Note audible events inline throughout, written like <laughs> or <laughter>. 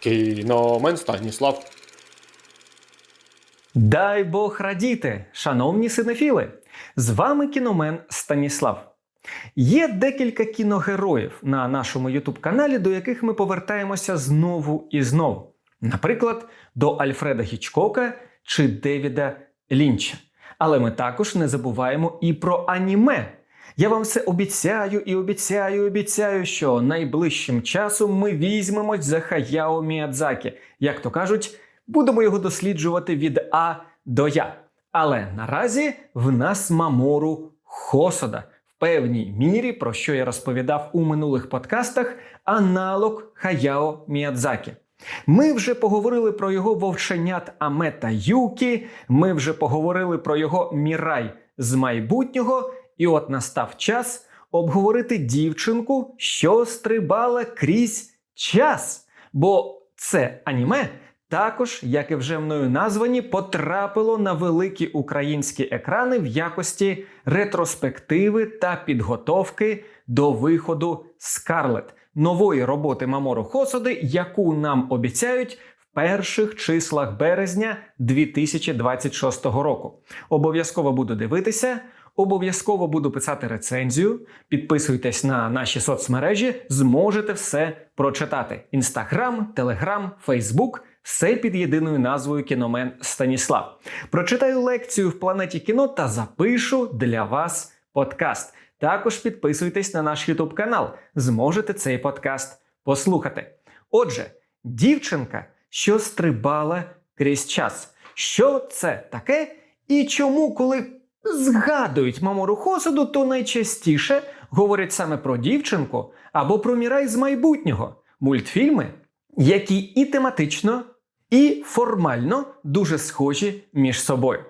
Кіномен Станіслав. Дай Бог радіти, шановні синефіли! З вами кіномен Станіслав. Є декілька кіногероїв на нашому youtube каналі до яких ми повертаємося знову і знову. Наприклад, до Альфреда Гічкока чи Девіда Лінча. Але ми також не забуваємо і про аніме. Я вам все обіцяю і обіцяю, обіцяю, що найближчим часом ми візьмемось за Хаяо Міядзакі. Як то кажуть, будемо його досліджувати від А до Я. Але наразі в нас Мамору Хосода. В певній мірі, про що я розповідав у минулих подкастах, аналог Хаяо Міядзакі. Ми вже поговорили про його вовченят Аме та Юкі, ми вже поговорили про його Мірай з майбутнього, і от настав час обговорити дівчинку, що стрибала крізь час. Бо це аніме також, як і вже мною названі, потрапило на великі українські екрани в якості ретроспективи та підготовки до виходу Скарлет нової роботи Мамору Хосоди, яку нам обіцяють перших числах березня 2026 року. Обов'язково буду дивитися. Обов'язково буду писати рецензію. Підписуйтесь на наші соцмережі, зможете все прочитати: Інстаграм, Телеграм, Фейсбук. Все під єдиною назвою Кіномен Станіслав. Прочитаю лекцію в планеті кіно та запишу для вас подкаст. Також підписуйтесь на наш YouTube канал, зможете цей подкаст послухати. Отже, дівчинка, що стрибала крізь час. Що це таке? І чому, коли згадують Мамору Хосоду, то найчастіше говорять саме про дівчинку або про Мірай з майбутнього мультфільми, які і тематично, і формально дуже схожі між собою.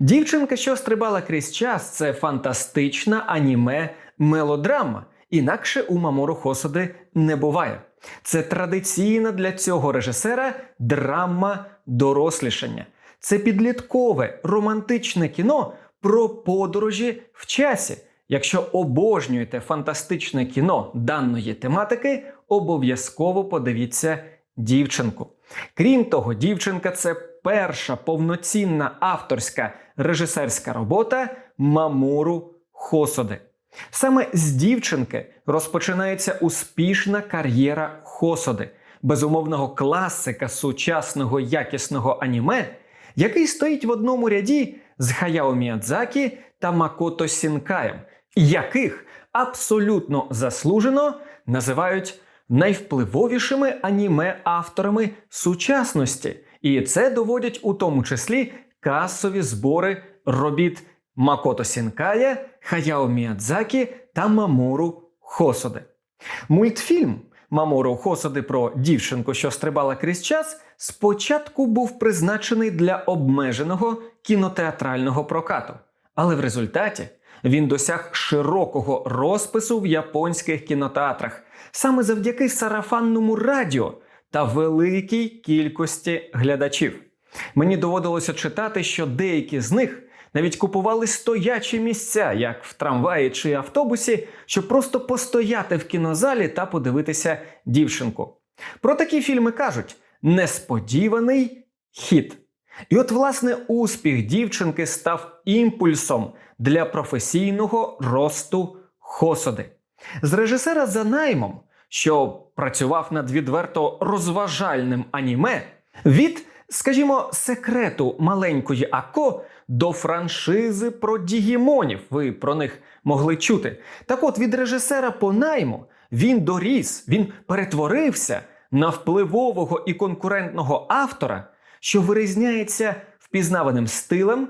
Дівчинка, що стрибала крізь час, це фантастична аніме мелодрама. Інакше у Мамору Хосоди не буває. Це традиційна для цього режисера драма дорослішання. Це підліткове романтичне кіно про подорожі в часі. Якщо обожнюєте фантастичне кіно даної тематики, обов'язково подивіться дівчинку. Крім того, дівчинка це перша повноцінна авторська режисерська робота Мамору Хосоди. Саме з дівчинки розпочинається успішна кар'єра Хосоди, безумовного класика сучасного якісного аніме, який стоїть в одному ряді з Хаяо Міядзакі та Макото Сінкаєм, яких абсолютно заслужено називають найвпливовішими аніме-авторами сучасності. І це доводять у тому числі касові збори робіт Макото Сінкая, Хаяо Міядзакі та Мамору Хосоди. Мультфільм Мамору Хосоди про дівчинку, що стрибала крізь час, спочатку був призначений для обмеженого кінотеатрального прокату, але в результаті він досяг широкого розпису в японських кінотеатрах саме завдяки сарафанному радіо та великій кількості глядачів. Мені доводилося читати, що деякі з них навіть купували стоячі місця, як в трамваї чи автобусі, щоб просто постояти в кінозалі та подивитися дівчинку. Про такі фільми кажуть несподіваний хід. І от, власне, успіх дівчинки став імпульсом для професійного росту Хосоди. З режисера за наймом, що працював над відверто розважальним аніме, від, скажімо, секрету маленької Ако до франшизи про Дігімонів. Ви про них могли чути. Так от від режисера по найму він доріс, він перетворився на впливового і конкурентного автора, що вирізняється впізнаваним стилем,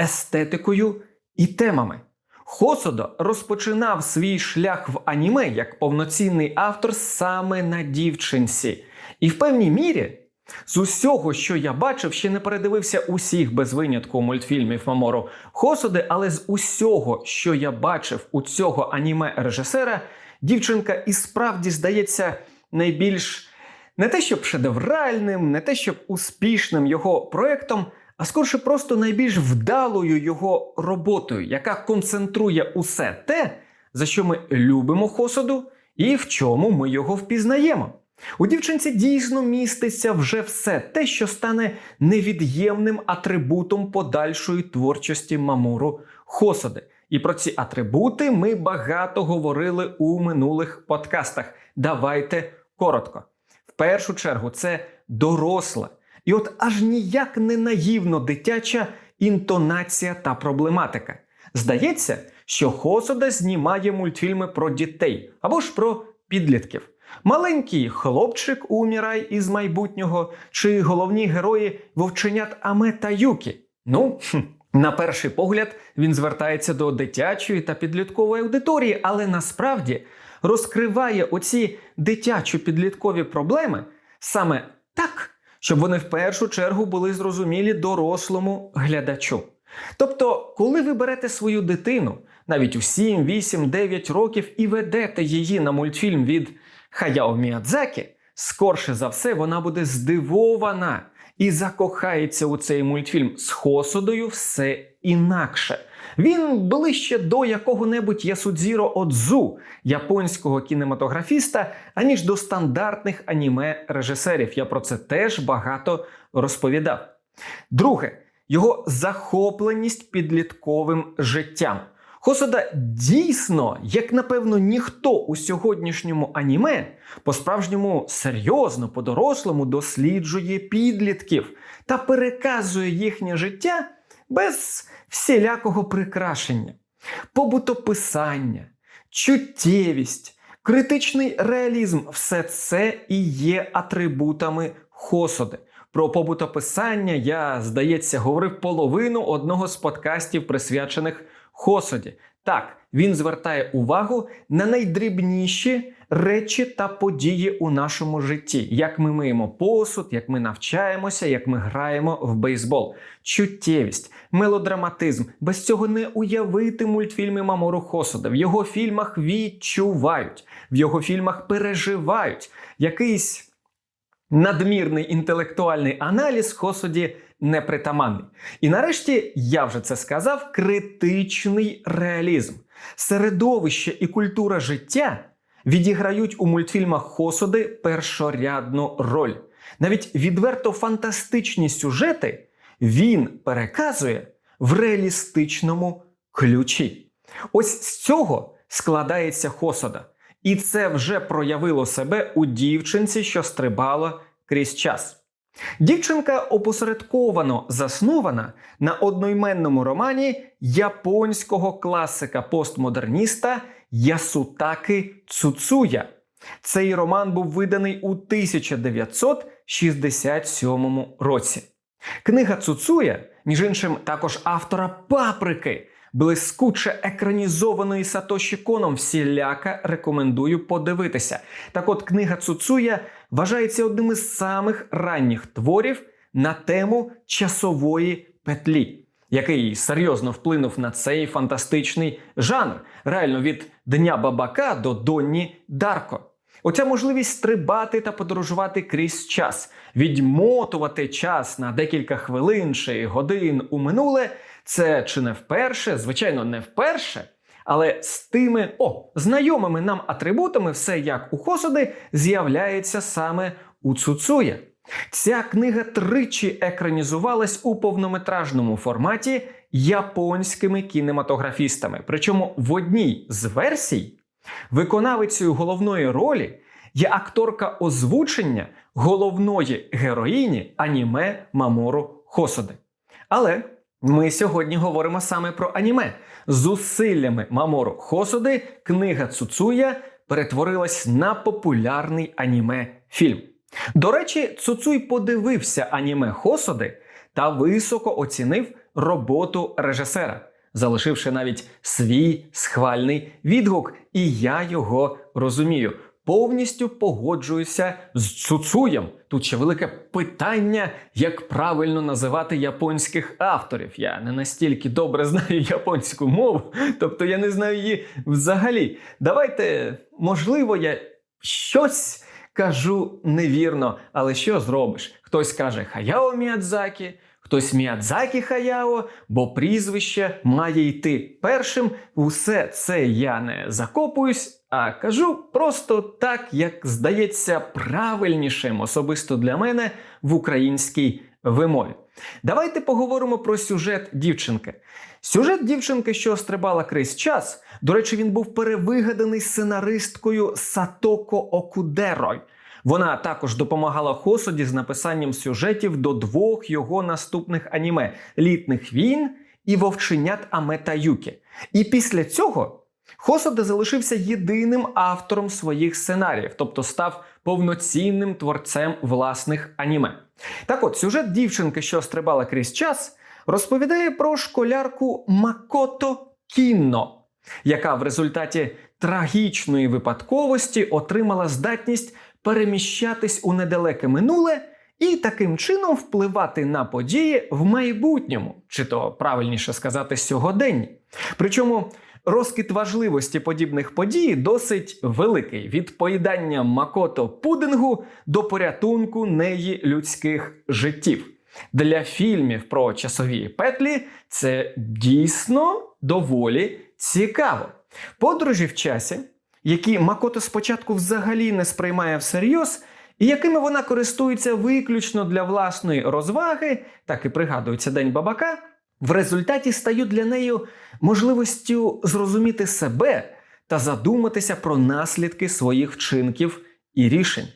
естетикою і темами. Хосодо розпочинав свій шлях в аніме як повноцінний автор саме на дівчинці. І в певній мірі з усього, що я бачив, ще не передивився усіх без винятку мультфільмів Мамору Хосоди, але з усього, що я бачив у цього аніме режисера, дівчинка і справді здається найбільш не те, щоб шедевральним, не те, щоб успішним його проектом, а скорше просто найбільш вдалою його роботою, яка концентрує усе те, за що ми любимо Хосоду і в чому ми його впізнаємо. У дівчинці дійсно міститься вже все те, що стане невід'ємним атрибутом подальшої творчості Мамору Хосоди. І про ці атрибути ми багато говорили у минулих подкастах. Давайте коротко. В першу чергу, це доросла, і от аж ніяк не наївно дитяча інтонація та проблематика. Здається, що Хосода знімає мультфільми про дітей або ж про підлітків. Маленький хлопчик у Мірай із майбутнього, чи головні герої вовченят Аме та Юкі. Ну, хм, на перший погляд він звертається до дитячої та підліткової аудиторії, але насправді розкриває оці дитячо-підліткові проблеми саме так, щоб вони в першу чергу були зрозумілі дорослому глядачу. Тобто, коли ви берете свою дитину навіть у 7, 8, 9 років і ведете її на мультфільм від Хаяо Міядзакі, скорше за все вона буде здивована і закохається у цей мультфільм з Хосудою все інакше. Він ближче до якого-небудь Ясудзіро Одзу, японського кінематографіста, аніж до стандартних аніме режисерів. Я про це теж багато розповідав. Друге, його захопленість підлітковим життям. Хосода дійсно, як напевно, ніхто у сьогоднішньому аніме по-справжньому серйозно, по-дорослому досліджує підлітків та переказує їхнє життя без всілякого прикрашення, побутописання, чуттєвість, критичний реалізм все це і є атрибутами Хосоди. Про побутописання я, здається, говорив половину одного з подкастів, присвячених Хосоді. Так, він звертає увагу на найдрібніші речі та події у нашому житті, як ми миємо посуд, як ми навчаємося, як ми граємо в бейсбол. Чуттєвість, мелодраматизм. Без цього не уявити мультфільми Мамору Хосода. В його фільмах відчувають, в його фільмах переживають якийсь надмірний інтелектуальний аналіз Хосоді непритаманний. І нарешті, я вже це сказав, критичний реалізм. Середовище і культура життя відіграють у мультфільмах Хосоди першорядну роль. Навіть відверто фантастичні сюжети він переказує в реалістичному ключі. Ось з цього складається Хосода. І це вже проявило себе у дівчинці, що стрибала крізь час. Дівчинка опосередковано заснована на одноіменному романі японського класика постмодерніста Ясутаки Цуцуя. Цей роман був виданий у 1967 році. Книга Цуцуя, між іншим, також автора паприки, блискуче екранізованої Сатоші Коном, всіляка рекомендую подивитися. Так от книга Цуцуя вважається одним із самих ранніх творів на тему часової петлі, який серйозно вплинув на цей фантастичний жанр, реально від Дня Бабака до Донні Дарко. Оця можливість стрибати та подорожувати крізь час, відмотувати час на декілька хвилин чи годин у минуле, це чи не вперше, звичайно, не вперше, але з тими о, знайомими нам атрибутами, все як у Хосоди, з'являється саме у Цуцуя. Ця книга тричі екранізувалась у повнометражному форматі японськими кінематографістами. Причому в одній з версій виконавицею головної ролі є акторка озвучення головної героїні аніме Мамору Хосоди. Але ми сьогодні говоримо саме про аніме. Зусиллями Мамору Хосоди книга Цуцуя перетворилась на популярний аніме фільм. До речі, Цуцуй подивився аніме Хосоди та високо оцінив роботу режисера, залишивши навіть свій схвальний відгук, і я його розумію. Повністю погоджуюся з Цуцуєм. Тут ще велике питання, як правильно називати японських авторів. Я не настільки добре знаю японську мову, тобто я не знаю її взагалі. Давайте, можливо, я щось кажу невірно, але що зробиш? Хтось каже Хаяо Міядзакі, хтось Міядзакі Хаяо, бо прізвище має йти першим. Усе це я не закопуюсь. А кажу просто так, як здається правильнішим, особисто для мене в українській вимові. Давайте поговоримо про сюжет дівчинки. Сюжет дівчинки, що стрибала крізь час, до речі, він був перевигаданий сценаристкою Сатоко Окудерой. Вона також допомагала Хосоді з написанням сюжетів до двох його наступних аніме Літних війн і Вовченят Амета Юкі. І після цього Хосода залишився єдиним автором своїх сценаріїв, тобто став повноцінним творцем власних аніме. Так от, сюжет дівчинки, що стрибала крізь час, розповідає про школярку Макото Кінно, яка в результаті трагічної випадковості отримала здатність переміщатись у недалеке минуле і таким чином впливати на події в майбутньому, чи то правильніше сказати, сьогоденні. Причому розкид важливості подібних подій досить великий від поїдання Макото пудингу до порятунку неї людських життів. Для фільмів про часові петлі це дійсно доволі цікаво. Подорожі в часі, які Макото спочатку взагалі не сприймає всерйоз, і якими вона користується виключно для власної розваги, так і пригадується День бабака, в результаті стають для неї можливістю зрозуміти себе та задуматися про наслідки своїх вчинків і рішень.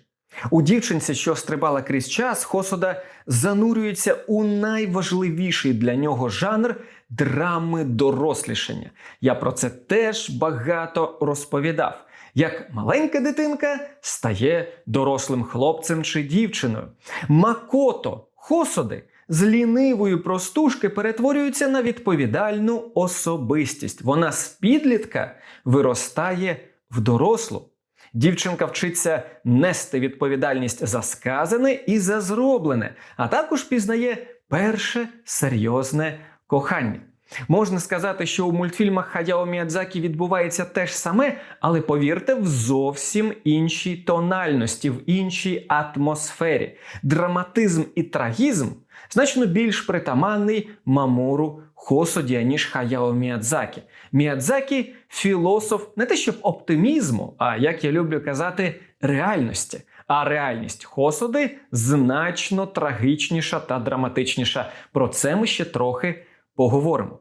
У дівчинці, що стрибала крізь час, Хосода занурюється у найважливіший для нього жанр драми дорослішання. Я про це теж багато розповідав. Як маленька дитинка стає дорослим хлопцем чи дівчиною. Макото Хосоди з лінивої простушки перетворюється на відповідальну особистість. Вона з підлітка виростає в дорослу. Дівчинка вчиться нести відповідальність за сказане і за зроблене, а також пізнає перше серйозне кохання. Можна сказати, що у мультфільмах Хаяо Міядзакі відбувається те ж саме, але повірте, в зовсім іншій тональності, в іншій атмосфері. Драматизм і трагізм значно більш притаманний Мамору Хосоді, ніж Хаяо Міядзакі. Міядзакі філософ не те щоб оптимізму, а як я люблю казати, реальності. А реальність Хосоди значно трагічніша та драматичніша. Про це ми ще трохи поговоримо.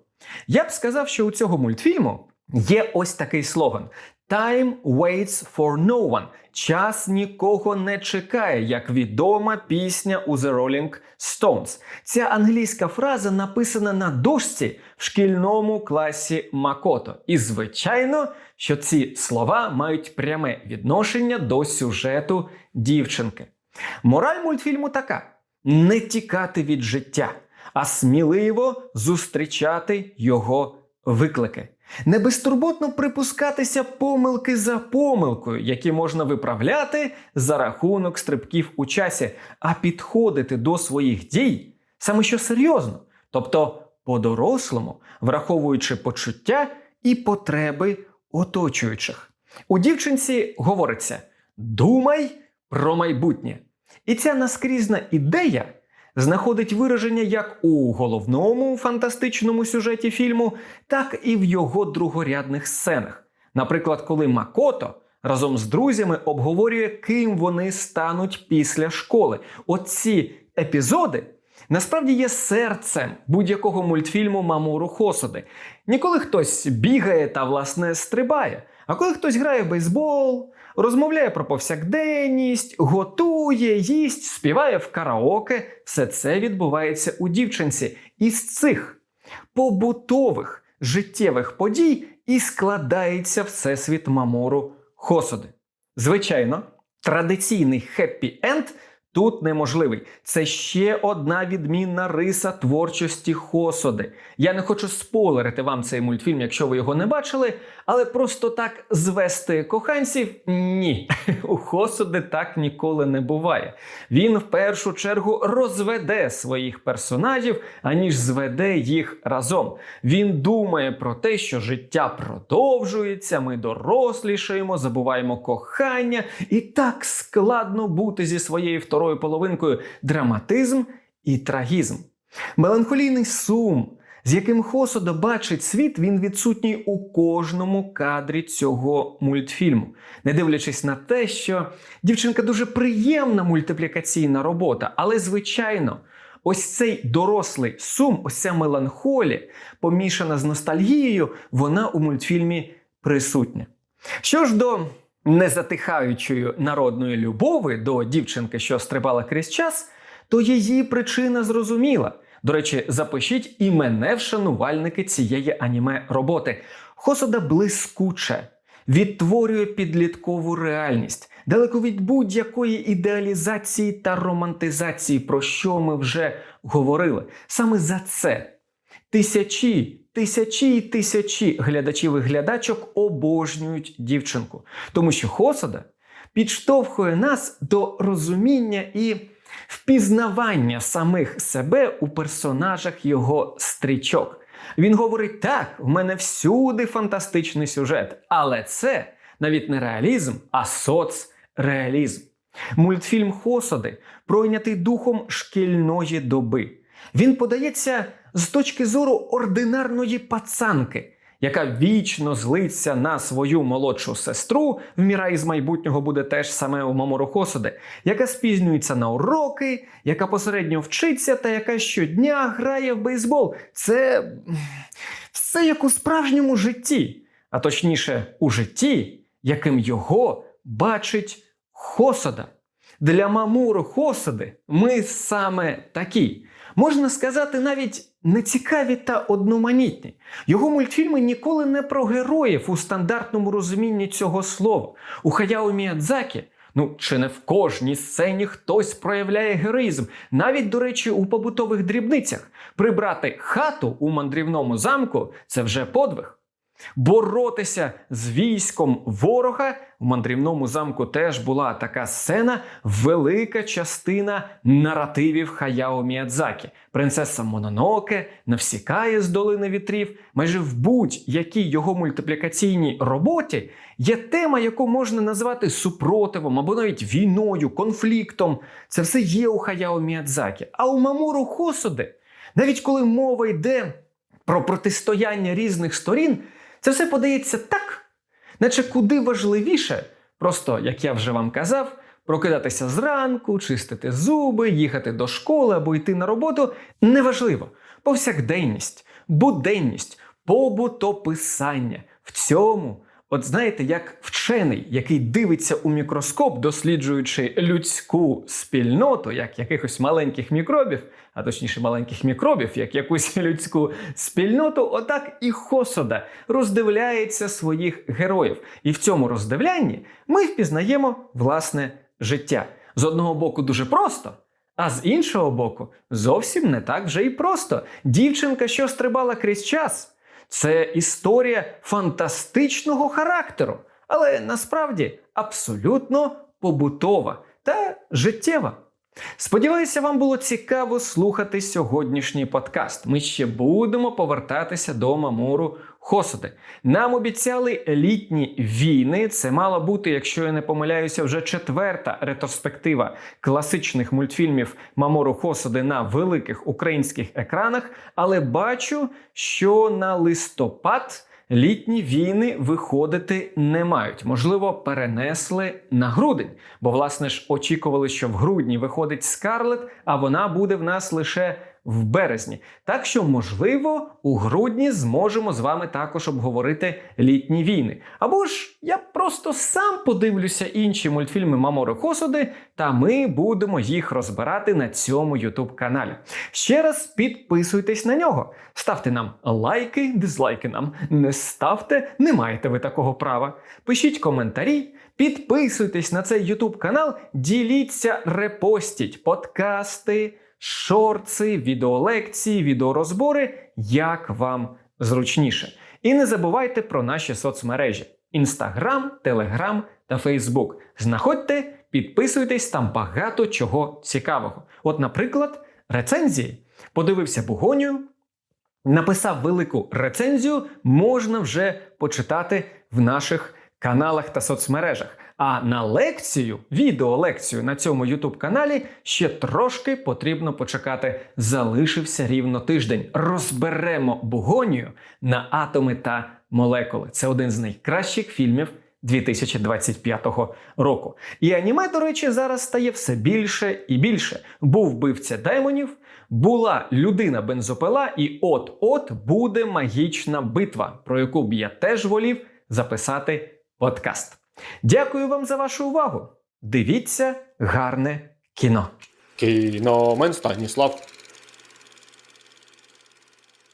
Я б сказав, що у цього мультфільму є ось такий слоган: Time waits for no one. Час нікого не чекає, як відома пісня у The Rolling Stones. Ця англійська фраза написана на дошці в шкільному класі Макото. І, звичайно, що ці слова мають пряме відношення до сюжету дівчинки. Мораль мультфільму така: не тікати від життя, а сміливо зустрічати його виклики. Не безтурботно припускатися помилки за помилкою, які можна виправляти за рахунок стрибків у часі, а підходити до своїх дій саме що серйозно, тобто по-дорослому, враховуючи почуття і потреби оточуючих. У дівчинці говориться: думай про майбутнє. І ця наскрізна ідея знаходить вираження як у головному фантастичному сюжеті фільму, так і в його другорядних сценах. Наприклад, коли Макото разом з друзями обговорює, ким вони стануть після школи. Оці епізоди. Насправді є серцем будь-якого мультфільму Мамору Хосоди. Ніколи хтось бігає та власне стрибає, а коли хтось грає в бейсбол, розмовляє про повсякденність, готує, їсть, співає в караоке, все це відбувається у дівчинці. Із цих побутових життєвих подій і складається всесвіт Мамору Хосоди. Звичайно, традиційний хеппі-енд тут неможливий. Це ще одна відмінна риса творчості Хосоди. Я не хочу спойлерити вам цей мультфільм, якщо ви його не бачили, але просто так звести коханців ні. <laughs> У Хосоди так ніколи не буває. Він в першу чергу розведе своїх персонажів, аніж зведе їх разом. Він думає про те, що життя продовжується, ми дорослішаємо, забуваємо кохання, і так складно бути зі своєю второю половинкою драматизм і трагізм. Меланхолійний сум, з яким Хосода бачить світ, він відсутній у кожному кадрі цього мультфільму, не дивлячись на те, що дівчинка дуже приємна мультиплікаційна робота, але звичайно. Ось цей дорослий сум, ось ця меланхолія, помішана з ностальгією, вона у мультфільмі присутня. Що ж до незатихаючої народної любови до дівчинки, що стрибала крізь час, то її причина зрозуміла. До речі, запишіть і мене в шанувальники цієї аніме роботи. Хосода блискуче відтворює підліткову реальність, далеко від будь-якої ідеалізації та романтизації, про що ми вже говорили. Саме за це тисячі, тисячі і тисячі глядачів і глядачок обожнюють дівчинку, тому що Хосода підштовхує нас до розуміння і впізнавання самих себе у персонажах його стрічок. Він говорить: так, в мене всюди фантастичний сюжет, але це навіть не реалізм, а соцреалізм. Мультфільм Хосоди пройнятий духом шкільної доби. Він подається з точки зору ординарної пацанки, яка вічно злиться на свою молодшу сестру. В Мірай з майбутнього буде теж саме у Мамору Хосоди, яка спізнюється на уроки, яка посередньо вчиться та яка щодня грає в бейсбол. Це все як у справжньому житті, а точніше, у житті, яким його бачить Хосода. Для Мамуру Хосоди ми саме такі. Можна сказати, навіть нецікаві та одноманітні. Його мультфільми ніколи не про героїв у стандартному розумінні цього слова. У Хаяо Міядзакі, ну чи не в кожній сцені хтось проявляє героїзм, навіть, до речі, у побутових дрібницях. Прибрати хату у мандрівному замку це вже подвиг. Боротися з військом ворога в мандрівному замку теж була така сцена, велика частина наративів Хаяо Міядзакі. Принцеса Мононоке, Навсікає з долини вітрів. Майже в будь-якій його мультиплікаційній роботі є тема, яку можна назвати супротивом або навіть війною, конфліктом. Це все є у Хаяо Міядзакі. А у Мамуру Хосоди, навіть коли мова йде про протистояння різних сторін. Це все подається так, наче куди важливіше, просто, як я вже вам казав, прокидатися зранку, чистити зуби, їхати до школи або йти на роботу неважливо. Повсякденність, буденність, побутописання. В цьому, от знаєте, як вчений, який дивиться у мікроскоп, досліджуючи людську спільноту, як якихось маленьких мікробів, а точніше маленьких мікробів, як якусь <laughs> людську спільноту, отак і Хосода роздивляється своїх героїв. І в цьому роздивлянні ми впізнаємо власне життя. З одного боку, дуже просто. А з іншого боку, зовсім не так вже і просто. Дівчинка, що стрибала крізь час, це історія фантастичного характеру, але насправді абсолютно побутова та життєва. Сподіваюся, вам було цікаво слухати сьогоднішній подкаст. Ми ще будемо повертатися до Мамуру Хосоди. Нам обіцяли літні війни. Це мала бути, якщо я не помиляюся, вже четверта ретроспектива класичних мультфільмів Мамору Хосоди на великих українських екранах. Але бачу, що на листопад. Літні війни виходити не мають. Можливо, перенесли на грудень. Бо, власне ж, очікували, що в грудні виходить Скарлет, а вона буде в нас лише в березні. Так що, можливо, у грудні зможемо з вами також обговорити літні війни. Або ж я просто сам подивлюся інші мультфільми Мамори Хосоди, та ми будемо їх розбирати на цьому youtube каналі. Ще раз підписуйтесь на нього, ставте нам лайки, дизлайки нам не ставте, не маєте ви такого права. Пишіть коментарі, підписуйтесь на цей YouTube канал, діліться, репостіть подкасти, шорти, відеолекції, відеорозбори, як вам зручніше. І не забувайте про наші соцмережі: Інстаграм, Телеграм та Фейсбук. Знаходьте, підписуйтесь там багато чого цікавого. От, наприклад, рецензії. Подивився Бугонію, написав велику рецензію, можна вже почитати в наших каналах та соцмережах. А на лекцію, відеолекцію на цьому YouTube каналі ще трошки потрібно почекати. Залишився рівно тиждень. Розберемо бугонію на атоми та молекули. Це один з найкращих фільмів 2025 року. І аніме, до речі, зараз стає все більше і більше. Був вбивця демонів, була людина бензопила, і от-от буде магічна битва, про яку б я теж волів записати подкаст. Дякую вам за вашу увагу. Дивіться гарне кіно. Кіномен Станіслав.